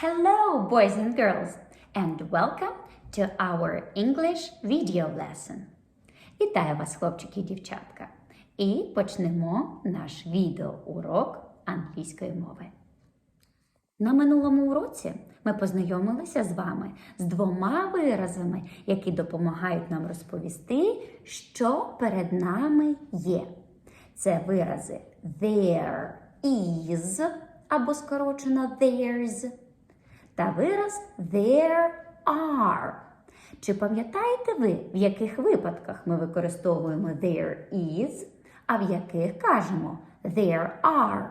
Hello, boys and girls, and welcome to our English video lesson. Вітаю вас, хлопчики і дівчатка. І почнемо наш відеоурок англійської мови. На минулому уроці ми познайомилися з вами з двома виразами, які допомагають нам розповісти, що перед нами є. Це вирази there is або скорочено there's та вираз there are. Чи пам'ятаєте ви, в яких випадках ми використовуємо there is, а в яких кажемо there are?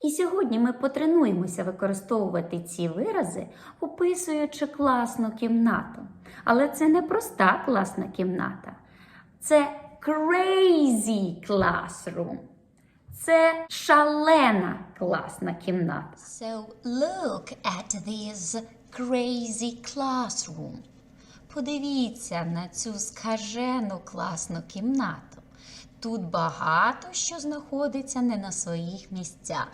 І сьогодні ми потренуємося використовувати ці вирази, описуючи класну кімнату. Але це не проста класна кімната. Це crazy classroom. Це шалена класна кімната. So look at this crazy classroom. Подивіться на цю скажену класну кімнату. Тут багато що знаходиться не на своїх місцях.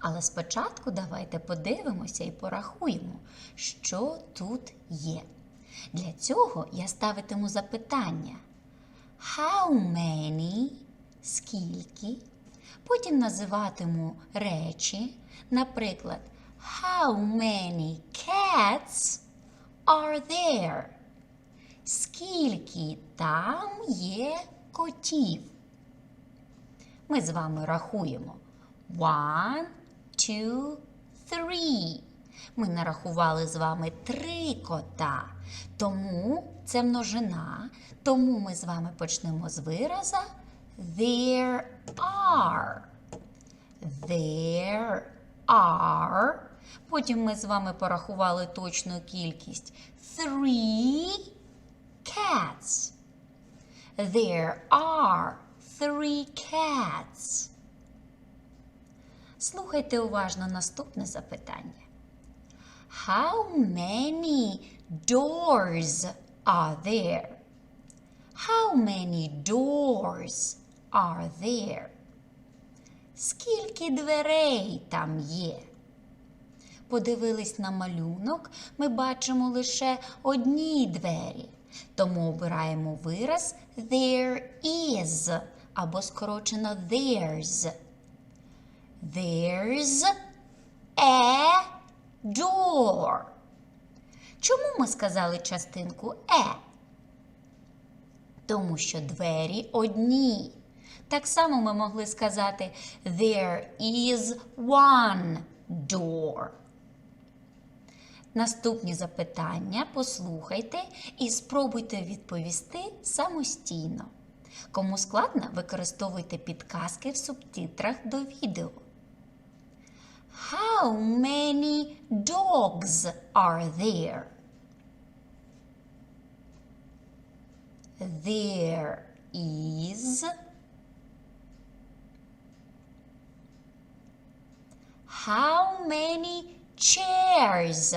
Але спочатку давайте подивимося і порахуємо, що тут є. Для цього я ставитиму запитання. How many? Скільки? Потім називатиму речі. Наприклад, How many cats are there? Скільки там є котів? Ми з вами рахуємо. One, two, three. Ми нарахували з вами три кота. Тому це множина. Тому ми з вами почнемо з вираза There are. There are. Потім ми з вами порахували точну кількість. Three cats. There are three cats. Слухайте уважно наступне запитання. How many doors are there? How many doors are there? Скільки дверей там є? Подивились на малюнок, ми бачимо лише одні двері. Тому обираємо вираз there is або скорочено there's. There's a door. Чому ми сказали частинку е? Тому що двері одні. Так само ми могли сказати There is one door. Наступні запитання послухайте і спробуйте відповісти самостійно. Кому складно, використовуйте підказки в субтитрах до відео. How many dogs are there? There is How many chairs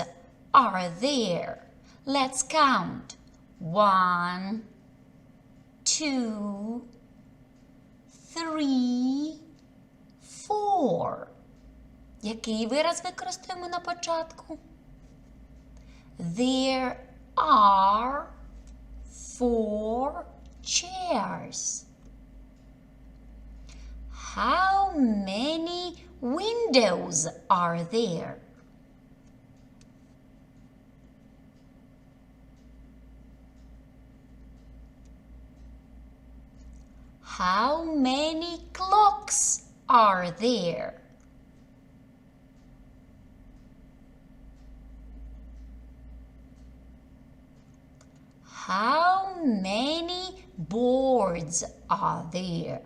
are there? Let's count. One, two, three, four. Який вираз використаємо на початку? There are four chairs. How many windows are there? How many clocks are there? How many boards are there?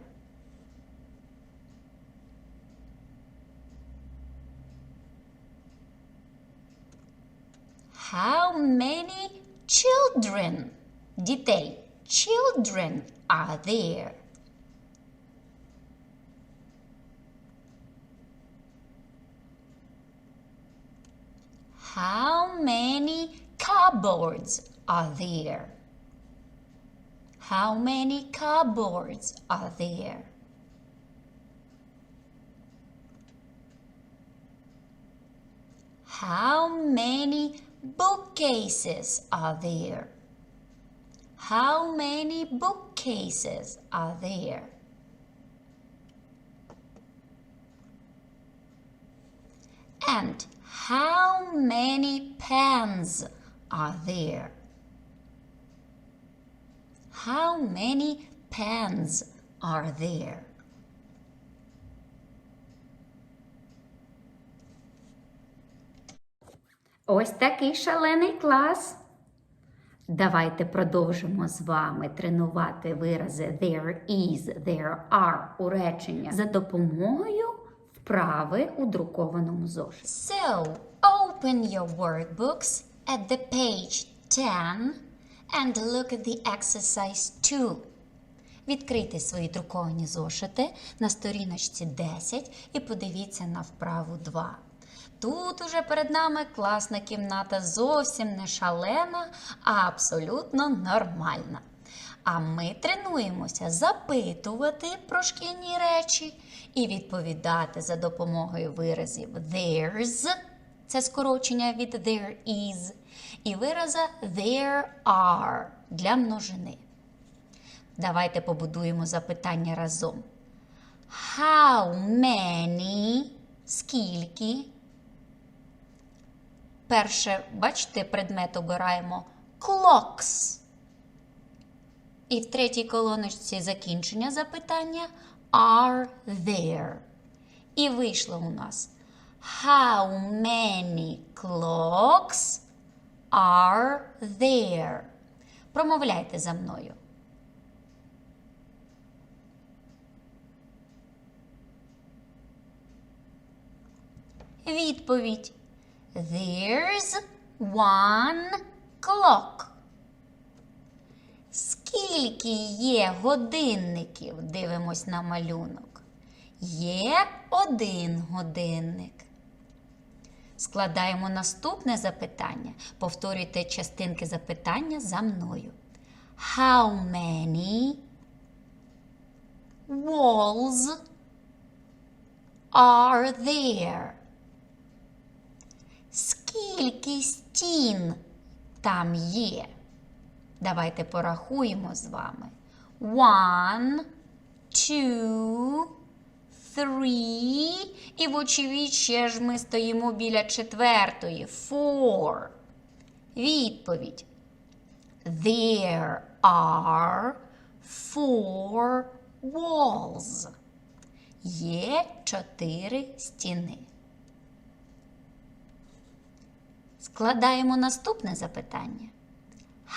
How many children, дітей, children are there? How many cupboards are there? How many cupboards are there? How many bookcases are there? How many bookcases are there? And how many pens are there? How many pens are there? Ось такий шалений клас. Давайте продовжимо з вами тренувати вирази there is, there are у речення за допомогою вправи у друкованому зошиті. So, open your workbooks at the page 10 and look at the exercise 2. Відкрийте свої друковані зошити на сторіночці 10 і подивіться на вправу 2. Тут уже перед нами класна кімната зовсім не шалена, а абсолютно нормальна. А ми тренуємося запитувати про шкільні речі і відповідати за допомогою виразів there's, це скорочення від there is, і вираза there are для множини. Давайте побудуємо запитання разом. How many? Скільки? Перше, бачите, предмет обираємо clocks. І в третій колоночці закінчення запитання are there. І вийшло у нас How many clocks are there? Промовляйте за мною. Відповідь. There's one clock. Скільки є годинників? Дивимось на малюнок. Є один годинник. Складаємо наступне запитання. Повторюйте частинки запитання за мною. How many walls are there? Скільки стін там є? Давайте порахуємо з вами. One, two, three. І вочевидь ще ж ми стоїмо біля четвертої. Four. Відповідь. There are four walls. Є чотири стіни. Складаємо наступне запитання.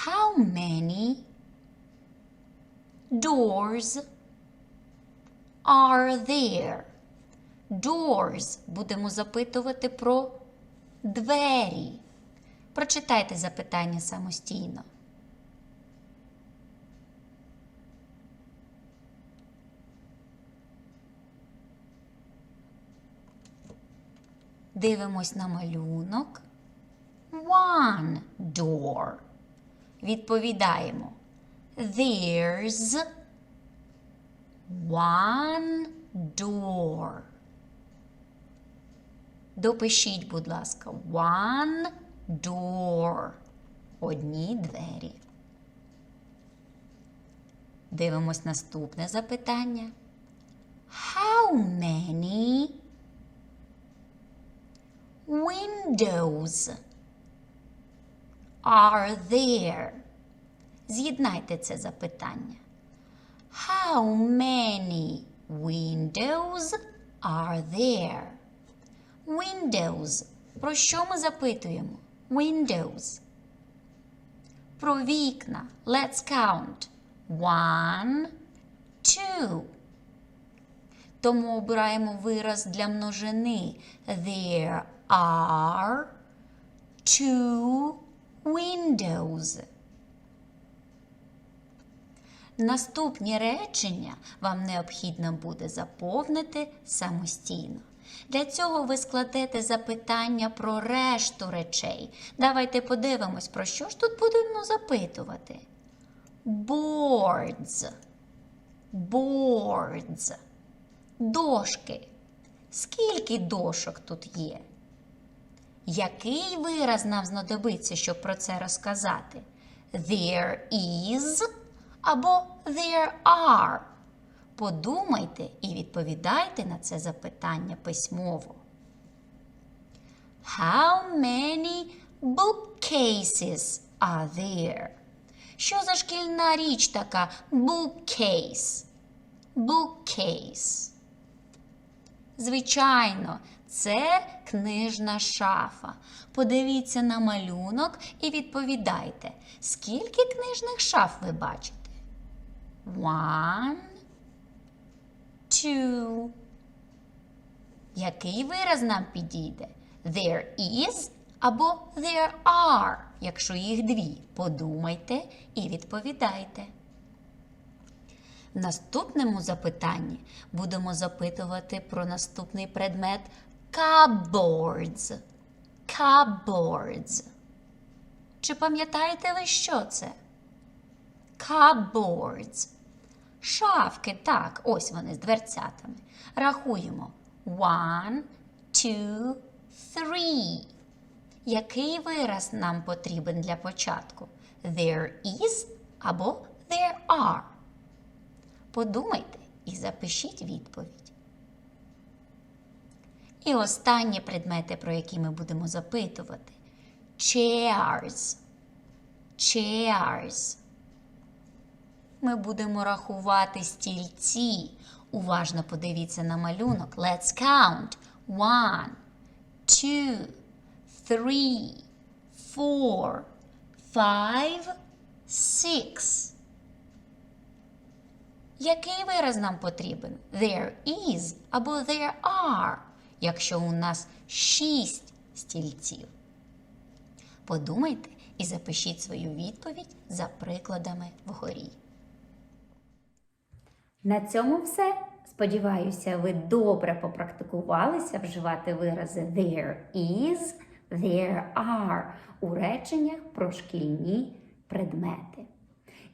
How many doors are there? Doors будемо запитувати про двері. Прочитайте запитання самостійно. Дивимось на малюнок. One door. Відповідаємо. There's one door. Допишіть, будь ласка, one door. Одні двері. Дивимось наступне запитання. How many windows are there? З'єднайте це запитання. How many windows are there? Windows. Про що ми запитуємо? Windows. Про вікна. Let's count. One, two. Тому обираємо вираз для множини. There are two windows. Наступні речення вам необхідно буде заповнити самостійно. Для цього ви складете запитання про решту речей. Давайте подивимось, про що ж тут будемо запитувати. Boards. Boards. Дошки. Скільки дошок тут є? Який вираз нам знадобиться, щоб про це розказати? There is або there are. Подумайте і відповідайте на це запитання письмово. How many bookcases are there? Що за шкільна річ така bookcase? Bookcase. Звичайно, це книжна шафа. Подивіться на малюнок і відповідайте, скільки книжних шаф ви бачите? One, two. Який вираз нам підійде? There is або there are, якщо їх дві. Подумайте і відповідайте. В наступному запитанні будемо запитувати про наступний предмет cupboards. Cupboards. Чи пам'ятаєте ви, що це? Cupboards. Шафки, так, ось вони з дверцятами. Рахуємо. One, two, three. Який вираз нам потрібен для початку? There is або there are. Подумайте і запишіть відповідь. І останні предмети, про які ми будемо запитувати. Chairs. Chairs. Ми будемо рахувати стільці. Уважно подивіться на малюнок. Let's count. One, two, three, four, five, six. Який вираз нам потрібен? There is або there are, якщо у нас шість стільців. Подумайте і запишіть свою відповідь за прикладами вгорі. На цьому все. Сподіваюся, ви добре попрактикувалися вживати вирази there is, there are у реченнях про шкільні предмети.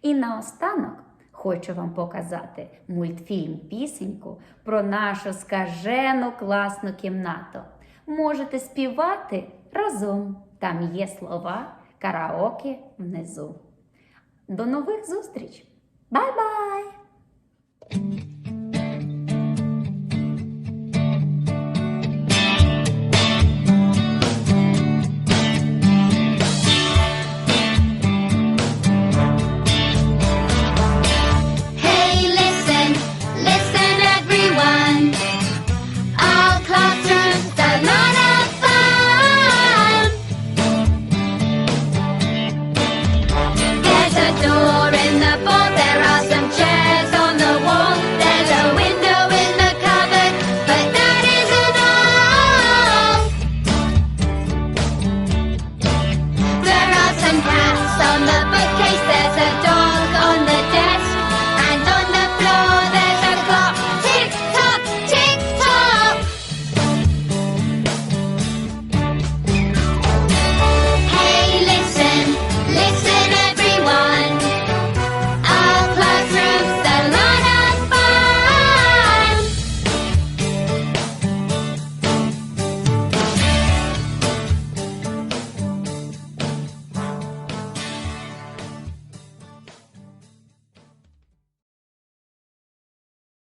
І наостанок хочу вам показати мультфільм пісеньку про нашу скажену класну кімнату. Можете співати разом. Там є слова караоке внизу. До нових зустріч! Бай-бай!